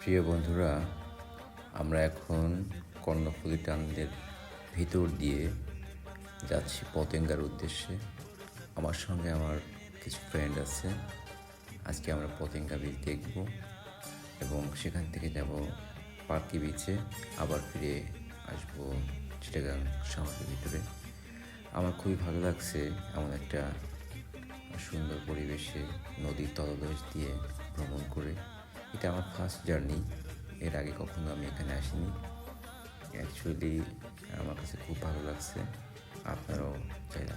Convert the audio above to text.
প্রিয় বন্ধুরা, আমরা এখন কর্ণফুলী টানেলের ভিতর দিয়ে যাচ্ছি পতেঙ্গার উদ্দেশ্যে। আমার সঙ্গে আমার কিছু ফ্রেন্ড আছে। আজকে আমরা পতেঙ্গা বিচ দেখব এবং সেখান থেকে যাব পার্কি বিচে আবার ফিরে আসব চিটাগাং শহরের ভিতরে। আমার খুবই ভালো লাগছে এমন একটা সুন্দর পরিবেশে নদীর তলদেশ দিয়ে ভ্রমণ করে। এটা আমার ফার্স্ট জার্নি এর আগে কখনো আমি এখানে আসিনি। অ্যাকচুয়ালি আমার কাছে খুব ভালো লাগছে। আপনারাও চাইলে